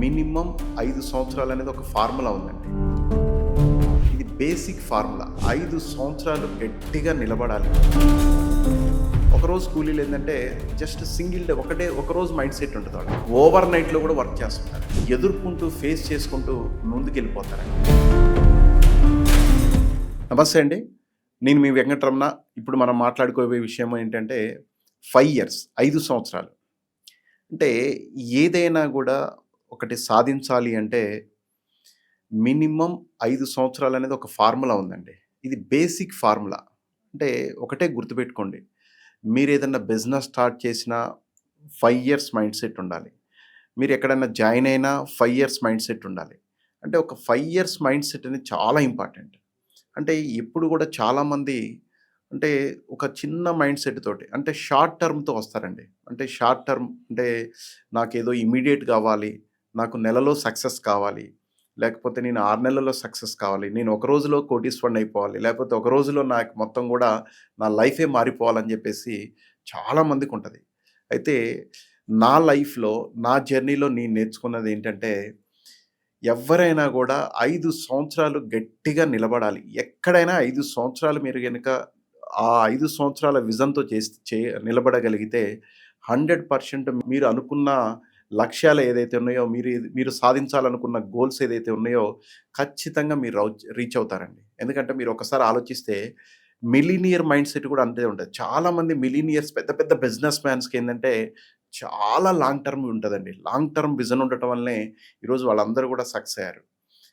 Minimum ఐదు సంవత్సరాలు అనేది ఒక ఫార్ములా ఉందండి. ఇది బేసిక్ ఫార్ములా. ఐదు సంవత్సరాలు గట్టిగా నిలబడాలి. ఒకరోజు కూలీలు ఏంటంటే జస్ట్ సింగిల్ డే ఒకటే ఒకరోజు మైండ్ సెట్ ఉంటుంది వాళ్ళు ఓవర్ నైట్లో కూడా వర్క్ చేస్తుంటారు. ఎదుర్కొంటూ ఫేస్ చేసుకుంటూ ముందుకెళ్ళిపోతారు. నమస్తే అండి. నేను మీ వెంకటరమణ. ఇప్పుడు మనం మాట్లాడుకోబోయే విషయం ఏంటంటే ఫైవ్ ఇయర్స్ ఐదు సంవత్సరాలు. అంటే ఏదైనా కూడా ఒకటి సాధించాలి అంటే మినిమం ఐదు సంవత్సరాలు అనేది ఒక ఫార్ములా ఉందండి. ఇది బేసిక్ ఫార్ములా. అంటే ఒకటే గుర్తుపెట్టుకోండి. మీరు ఏదైనా బిజినెస్ స్టార్ట్ చేసినా ఫైవ్ ఇయర్స్ మైండ్ సెట్ ఉండాలి. మీరు ఎక్కడైనా జాయిన్ అయినా ఫైవ్ ఇయర్స్ మైండ్ సెట్ ఉండాలి. అంటే ఒక ఫైవ్ ఇయర్స్ మైండ్ సెట్ అనేది చాలా ఇంపార్టెంట్. అంటే ఎప్పుడు కూడా చాలామంది అంటే ఒక చిన్న మైండ్ సెట్ తోటి అంటే షార్ట్ టర్మ్తో వస్తారండి. అంటే షార్ట్ టర్మ్ అంటే నాకేదో ఇమీడియట్ కావాలి. నాకు నెలలో సక్సెస్ కావాలి. లేకపోతే నేను ఆరు నెలల్లో సక్సెస్ కావాలి. నేను ఒక రోజులో కోటీశ్వరుని అయిపోవాలి. లేకపోతే ఒక రోజులో నాకు మొత్తం కూడా నా లైఫే మారిపోవాలని చెప్పేసి చాలామందికి ఉంటుంది. అయితే నా లైఫ్లో నా జర్నీలో నేను నేర్చుకున్నది ఏంటంటే ఎవరైనా కూడా ఐదు సంవత్సరాలు గట్టిగా నిలబడాలి. ఎక్కడైనా ఐదు సంవత్సరాలు మీరు కనుక ఆ ఐదు సంవత్సరాల విజన్తో చేసి చే నిలబడగలిగితే హండ్రెడ్ పర్సెంట్ మీరు అనుకున్న లక్ష్యాలు ఏదైతే ఉన్నాయో మీరు మీరు సాధించాలనుకున్న గోల్స్ ఏదైతే ఉన్నాయో ఖచ్చితంగా మీరు రీచ్ అవుతారండి. ఎందుకంటే మీరు ఒకసారి ఆలోచిస్తే మిలీనియర్ మైండ్ సెట్ కూడా అంతే ఉంటుంది. చాలామంది మిలీనియర్స్ పెద్ద పెద్ద బిజినెస్ మ్యాన్స్కి ఏంటంటే చాలా లాంగ్ టర్మ్ ఉంటుందండి. లాంగ్ టర్మ్ విజన్ ఉండటం వల్లనే ఈరోజు వాళ్ళందరూ కూడా సక్సెస్ అయ్యారు.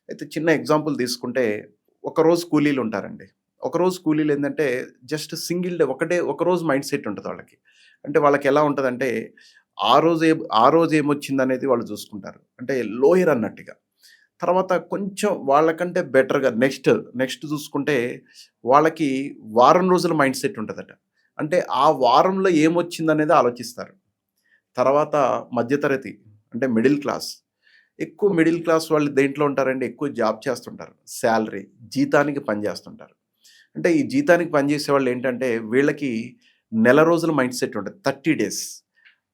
అయితే చిన్న ఎగ్జాంపుల్ తీసుకుంటే ఒకరోజు కూలీలు ఉంటారండి. ఒకరోజు కూలీలు ఏంటంటే జస్ట్ సింగిల్ డే ఒకటే ఒకరోజు మైండ్ సెట్ ఉంటుంది వాళ్ళకి. అంటే వాళ్ళకి ఎలా ఉంటుందంటే ఆ రోజు ఏ ఆ రోజు ఏమొచ్చింది అనేది వాళ్ళు చూసుకుంటారు. అంటే లోయర్ అన్నట్టుగా. తర్వాత కొంచెం వాళ్ళకంటే బెటర్గా నెక్స్ట్ నెక్స్ట్ చూసుకుంటే వాళ్ళకి వారం రోజుల మైండ్ సెట్ ఉంటుందట. అంటే ఆ వారంలో ఏమొచ్చింది అనేది ఆలోచిస్తారు. తర్వాత మధ్యతరగతి అంటే మిడిల్ క్లాస్. ఎక్కువ మిడిల్ క్లాస్ వాళ్ళు దేంట్లో ఉంటారంటే ఎక్కువ జాబ్ చేస్తుంటారు. శాలరీ జీతానికి పనిచేస్తుంటారు అంటే ఈ జీతానికి పనిచేసే వాళ్ళు ఏంటంటే వీళ్ళకి నెల రోజుల మైండ్ సెట్ ఉంటుంది. Thirty days.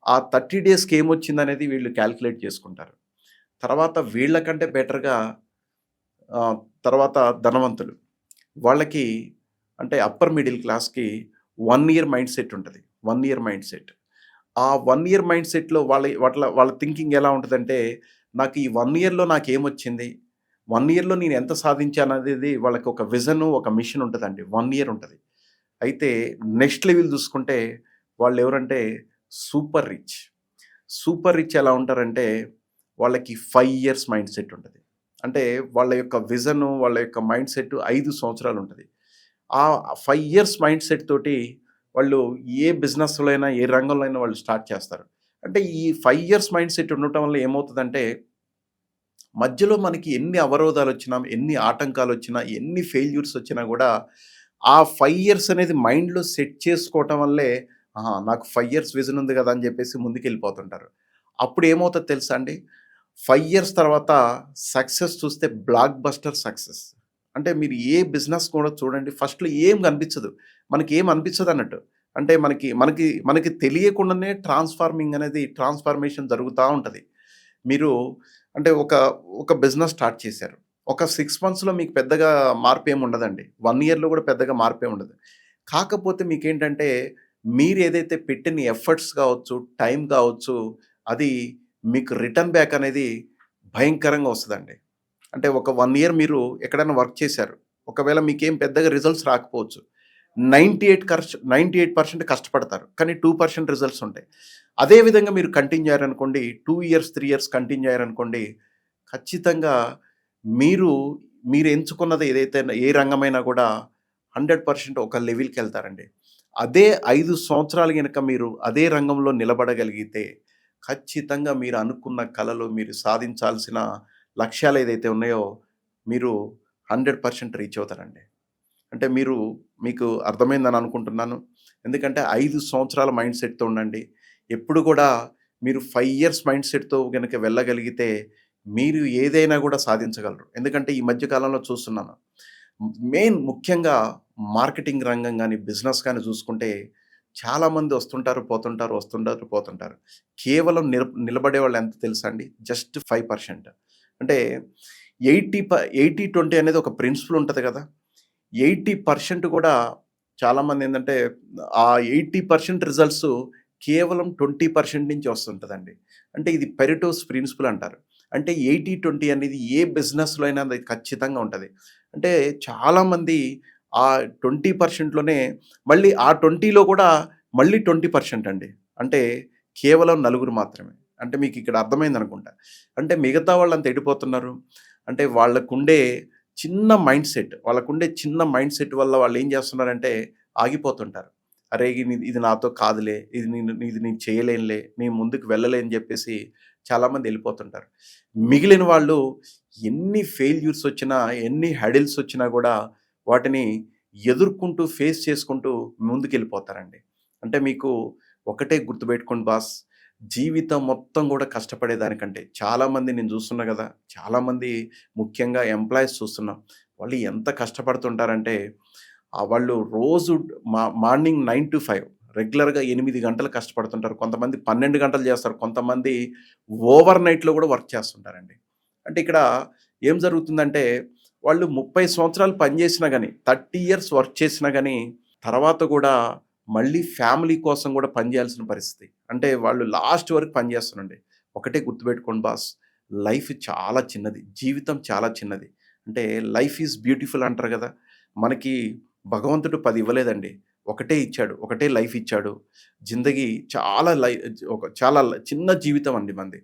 ఆ థర్టీ డేస్కి ఏమొచ్చింది అనేది వీళ్ళు క్యాల్కులేట్ చేసుకుంటారు. తర్వాత వీళ్ళకంటే బెటర్గా తర్వాత ధనవంతులు. వాళ్ళకి అంటే అప్పర్ మిడిల్ క్లాస్కి వన్ ఇయర్ మైండ్ సెట్ ఉంటుంది. One year mindset. ఆ వన్ ఇయర్ మైండ్ సెట్లో వాళ్ళ వాళ్ళ వాళ్ళ థింకింగ్ ఎలా ఉంటుందంటే నాకు ఈ వన్ ఇయర్లో నాకు ఏమొచ్చింది వన్ ఇయర్లో నేను ఎంత సాధించాను అనేది వాళ్ళకి ఒక విజన్ ఒక మిషన్ ఉంటుందండి. వన్ ఇయర్ ఉంటుంది. అయితే నెక్స్ట్ లెవెల్ చూసుకుంటే వాళ్ళు ఎవరంటే సూపర్ రిచ్. సూపర్ రిచ్ ఎలా ఉంటారంటే వాళ్ళకి ఫైవ్ ఇయర్స్ మైండ్ సెట్ ఉంటుంది. అంటే వాళ్ళ యొక్క విజన్ వాళ్ళ యొక్క మైండ్ సెట్ ఐదు సంవత్సరాలు ఉంటుంది. ఆ ఫైవ్ ఇయర్స్ మైండ్ సెట్ తోటి వాళ్ళు ఏ బిజినెస్లో అయినా ఏ రంగంలో అయినా వాళ్ళు స్టార్ట్ చేస్తారు. అంటే ఈ ఫైవ్ ఇయర్స్ మైండ్ సెట్ ఉండటం వల్ల ఏమవుతుందంటే మధ్యలో మనకి ఎన్ని అవరోధాలు వచ్చినా ఎన్ని ఆటంకాలు వచ్చినా ఎన్ని ఫెయిల్యూర్స్ వచ్చినా కూడా ఆ ఫైవ్ ఇయర్స్ అనేది మైండ్లో సెట్ చేసుకోవటం వల్లే నాకు ఫైవ్ ఇయర్స్ విజన్ ఉంది కదా అని చెప్పేసి ముందుకు వెళ్ళిపోతుంటారు అప్పుడు ఏమవుతుందో తెలుసా అండి? ఫైవ్ ఇయర్స్ తర్వాత సక్సెస్ చూస్తే బ్లాక్ బస్టర్ సక్సెస్. అంటే మీరు ఏ బిజినెస్ కూడా చూడండి ఫస్ట్లో ఏం కనిపించదు. మనకి ఏం అనిపించదు అన్నట్టు. అంటే మనకి మనకి మనకి తెలియకుండానే ట్రాన్స్ఫార్మింగ్ అనేది ట్రాన్స్ఫార్మేషన్ జరుగుతూ ఉంటుంది. మీరు అంటే ఒక ఒక బిజినెస్ స్టార్ట్ చేశారు. ఒక సిక్స్ మంత్స్లో మీకు పెద్దగా మార్పు ఏమి ఉండదండి. వన్ ఇయర్లో కూడా పెద్దగా మార్పు ఏమి ఉండదు. కాకపోతే మీకేంటంటే మీరు ఏదైతే పెట్టిన ఎఫర్ట్స్ కావచ్చు టైం కావచ్చు అది మీకు రిటర్న్ బ్యాక్ అనేది భయంకరంగా వస్తుందండి. అంటే ఒక వన్ ఇయర్ మీరు ఎక్కడైనా వర్క్ చేశారు ఒకవేళ మీకేం పెద్దగా రిజల్ట్స్ రాకపోవచ్చు. నైంటీ ఎయిట్ ఖర్చు నైంటీ ఎయిట్ పర్సెంట్ కష్టపడతారు కానీ టూ పర్సెంట్ రిజల్ట్స్ ఉంటాయి. అదే విధంగా మీరు continue అయ్యారనుకోండి two years three years continue అయ్యారనుకోండి ఖచ్చితంగా మీరు మీరు ఎంచుకున్నది ఏదైతే ఏ రంగమైనా కూడా హండ్రెడ్ పర్సెంట్ ఒక లెవెల్కి వెళ్తారండి. అదే ఐదు సంవత్సరాలు కనుక మీరు అదే రంగంలో నిలబడగలిగితే ఖచ్చితంగా మీరు అనుకున్న కళలు మీరు సాధించాల్సిన లక్ష్యాలు ఏదైతే ఉన్నాయో మీరు హండ్రెడ్ పర్సెంట్ రీచ్ అవుతారండి. అంటే మీరు మీకు అర్థమైందని అనుకుంటున్నాను. ఎందుకంటే ఐదు సంవత్సరాల మైండ్ సెట్తో ఉండండి. ఎప్పుడు కూడా మీరు ఫైవ్ ఇయర్స్ మైండ్ సెట్తో కనుక వెళ్ళగలిగితే మీరు ఏదైనా కూడా సాధించగలరు. ఎందుకంటే ఈ మధ్యకాలంలో చూస్తున్నాను. మెయిన్ ముఖ్యంగా మార్కెటింగ్ రంగం కానీ బిజినెస్ కానీ చూసుకుంటే చాలామంది వస్తుంటారు పోతుంటారు వస్తుంటారు పోతుంటారు. కేవలం నిల నిలబడే వాళ్ళు ఎంత తెలుసా అండి? Just five percent. అంటే ఎయిటీ ప ఎయిటీ ట్వంటీ అనేది ఒక ప్రిన్సిపల్ ఉంటుంది కదా. ఎయిటీ పర్సెంట్ కూడా చాలామంది ఏంటంటే ఆ ఎయిటీ పర్సెంట్ రిజల్ట్స్ కేవలం ట్వంటీ పర్సెంట్ నుంచి వస్తుంటుందండి. అంటే ఇది పెరిటోస్ ప్రిన్సిపల్ అంటారు. అంటే ఎయిటీ ట్వంటీ అనేది ఏ బిజినెస్లో అయినా అది ఖచ్చితంగా ఉంటుంది. అంటే చాలామంది ఆ ట్వంటీ పర్సెంట్లోనే మళ్ళీ ఆ ట్వంటీలో కూడా మళ్ళీ ట్వంటీ పర్సెంట్ అండి. అంటే కేవలం నలుగురు మాత్రమే. అంటే మీకు ఇక్కడ అర్థమైంది అనుకుంటా. అంటే మిగతా వాళ్ళు అంత ఎడిపోతున్నారు. అంటే వాళ్ళకుండే చిన్న మైండ్ సెట్ వాళ్ళకుండే చిన్న మైండ్ సెట్ వల్ల వాళ్ళు ఏం చేస్తున్నారంటే ఆగిపోతుంటారు. అరే ఇది ఇది నాతో కాదులే ఇది నేను ఇది నేను చేయలేనులే నేను ముందుకు వెళ్ళలేని చెప్పేసి చాలామంది వెళ్ళిపోతుంటారు. మిగిలిన వాళ్ళు ఎన్ని ఫెయిల్యూర్స్ వచ్చినా ఎన్ని హెడిల్స్ వచ్చినా కూడా వాటిని ఎదుర్కొంటూ ఫేస్ చేసుకుంటూ ముందుకెళ్ళిపోతారండి. అంటే మీకు ఒకటే గుర్తుపెట్టుకోండి బాస్ జీవితం మొత్తం కూడా కష్టపడేదానికంటే చాలామంది నేను చూస్తున్నా కదా చాలామంది ముఖ్యంగా ఎంప్లాయీస్ చూస్తున్నాం వాళ్ళు ఎంత కష్టపడుతుంటారంటే వాళ్ళు రోజు మా మార్నింగ్ నైన్ టు ఫైవ్ రెగ్యులర్గా ఎనిమిది గంటలు కష్టపడుతుంటారు కొంతమంది పన్నెండు గంటలు చేస్తారు కొంతమంది ఓవర్ నైట్లో కూడా వర్క్ చేస్తుంటారండి. అంటే ఇక్కడ ఏం జరుగుతుందంటే వాళ్ళు ముప్పై సంవత్సరాలు పనిచేసినా కానీ థర్టీ ఇయర్స్ వర్క్ చేసినా కానీ తర్వాత కూడా మళ్ళీ ఫ్యామిలీ కోసం కూడా పనిచేయాల్సిన పరిస్థితి. అంటే వాళ్ళు లాస్ట్ వరకు పనిచేస్తున్నండి ఒకటే గుర్తుపెట్టుకోండి బాస్ లైఫ్ చాలా చిన్నది. జీవితం చాలా చిన్నది. అంటే లైఫ్ ఈజ్ బ్యూటిఫుల్ అంటారు కదా. మనకి భగవంతుడు పది ఇవ్వలేదండి. ఒకటే ఇచ్చాడు ఒకటే లైఫ్ ఇచ్చాడు. జిందగీ చాలా లై ఒక చాలా చిన్న జీవితం అండి మంది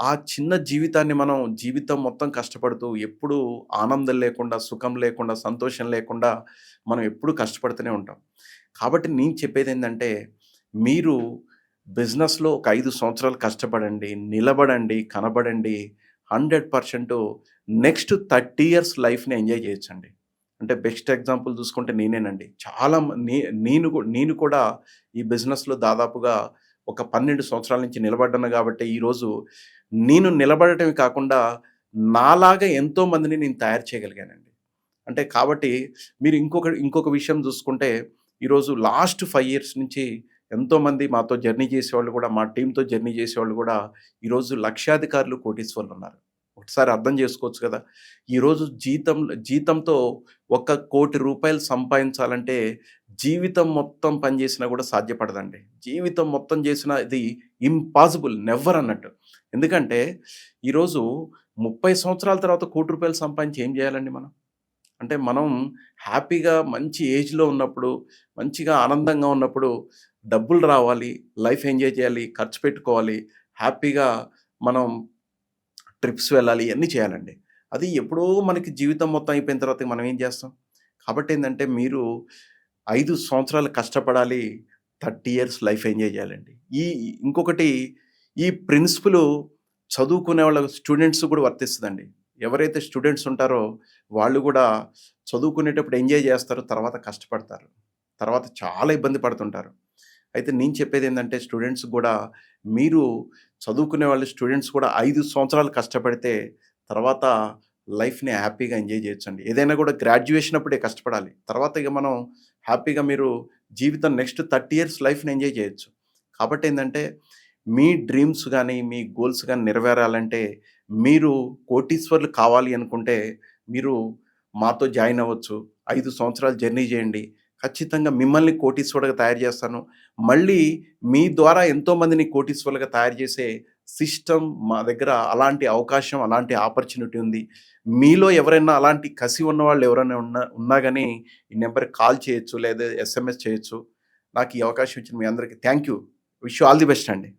ఆ చిన్న జీవితాన్ని మనం జీవితం మొత్తం కష్టపడుతూ ఎప్పుడు ఆనందం లేకుండా సుఖం లేకుండా సంతోషం లేకుండా మనం ఎప్పుడు కష్టపడుతూనే ఉంటాం. కాబట్టి నేను చెప్పేది ఏంటంటే మీరు బిజినెస్లో ఒక ఐదు సంవత్సరాలు కష్టపడండి నిలబడండి కనబడండి hundred percent next thirty years లైఫ్ని ఎంజాయ్ చేయొచ్చండి. అంటే బెస్ట్ ఎగ్జాంపుల్ చూసుకుంటే నేనేనండి. చాలా నేను నేను కూడా ఈ బిజినెస్లో దాదాపుగా ఒక పన్నెండు సంవత్సరాల నుంచి నిలబడ్డాను కాబట్టి ఈరోజు నేను నిలబడటమే కాకుండా నాలాగా ఎంతో మందిని నేను తయారు చేయగలిగానండి. అంటే కాబట్టి మీరు ఇంకొక ఇంకొక విషయం చూసుకుంటే ఈరోజు లాస్ట్ ఫైవ్ ఇయర్స్ నుంచి ఎంతోమంది మాతో జర్నీ చేసేవాళ్ళు కూడా మా టీంతో జర్నీ చేసేవాళ్ళు కూడా ఈరోజు లక్షాధికారులు కోటీశ్వర్లు ఉన్నారు. ఒకసారి అర్థం చేసుకోవచ్చు కదా. ఈరోజు జీతం జీతంతో ఒక కోటి రూపాయలు సంపాదించాలంటే జీవితం మొత్తం పనిచేసినా కూడా సాధ్యపడదండి. జీవితం మొత్తం చేసిన ఇది ఇంపాసిబుల్ నెవర్ అన్నట్టు. ఎందుకంటే ఈరోజు ముప్పై సంవత్సరాల తర్వాత కోటి రూపాయలు సంపాదించి ఏం చేయాలండి మనం? అంటే మనం హ్యాపీగా మంచి ఏజ్లో ఉన్నప్పుడు మంచిగా ఆనందంగా ఉన్నప్పుడు డబ్బులు రావాలి లైఫ్ ఎంజాయ్ చేయాలి ఖర్చు పెట్టుకోవాలి హ్యాపీగా మనం ట్రిప్స్ వెళ్ళాలి ఇవన్నీ చేయాలండి. అది ఎప్పుడో మనకి జీవితం మొత్తం అయిపోయిన తర్వాత మనం ఏం చేస్తాం? కాబట్టి ఏంటంటే మీరు ఐదు సంవత్సరాలు కష్టపడాలి థర్టీ ఇయర్స్ లైఫ్ ఎంజాయ్ చేయాలండి. ఈ ఇంకొకటి ఈ ప్రిన్సిపల్ చదువుకునే వాళ్ళ స్టూడెంట్స్ కూడా వర్తిస్తుందండి. ఎవరైతే స్టూడెంట్స్ ఉంటారో వాళ్ళు కూడా చదువుకునేటప్పుడు ఎంజాయ్ చేస్తారు తర్వాత కష్టపడతారు. తర్వాత చాలా ఇబ్బంది పడుతుంటారు. అయితే నేను చెప్పేది ఏంటంటే స్టూడెంట్స్ కూడా మీరు చదువుకునే వాళ్ళు స్టూడెంట్స్ కూడా ఐదు సంవత్సరాలు కష్టపడితే తర్వాత లైఫ్ని హ్యాపీగా ఎంజాయ్ చేయొచ్చండి. ఏదైనా కూడా గ్రాడ్యుయేషన్ అప్పుడే కష్టపడాలి. తర్వాత ఇక మనం హ్యాపీగా మీరు జీవితం నెక్స్ట్ థర్టీ ఇయర్స్ లైఫ్ని ఎంజాయ్ చేయొచ్చు. కాబట్టి ఏంటంటే మీ డ్రీమ్స్ కానీ మీ గోల్స్ కానీ నెరవేరాలంటే మీరు కోటీశ్వర్లు కావాలి అనుకుంటే మీరు మాతో జాయిన్ అవ్వచ్చు. ఐదు సంవత్సరాలు జర్నీ చేయండి. ఖచ్చితంగా మిమ్మల్ని కోటీశ్వరుడిగా తయారు చేస్తాను. మళ్ళీ మీ ద్వారా ఎంతోమందిని కోటీశ్వరులుగా తయారు చేసే సిస్టమ్ మా దగ్గర అలాంటి అవకాశం అలాంటి ఆపర్చునిటీ ఉంది. మీలో ఎవరైనా అలాంటి కసి ఉన్న వాళ్ళు ఎవరైనా ఉన్నా ఉన్నా కానీ ఈ నెంబర్కి కాల్ చేయొచ్చు లేదా ఎస్ఎంఎస్ చేయొచ్చు. నాకు ఈ అవకాశం ఇచ్చిన మీ అందరికీ thank you. Wish all the best అండి.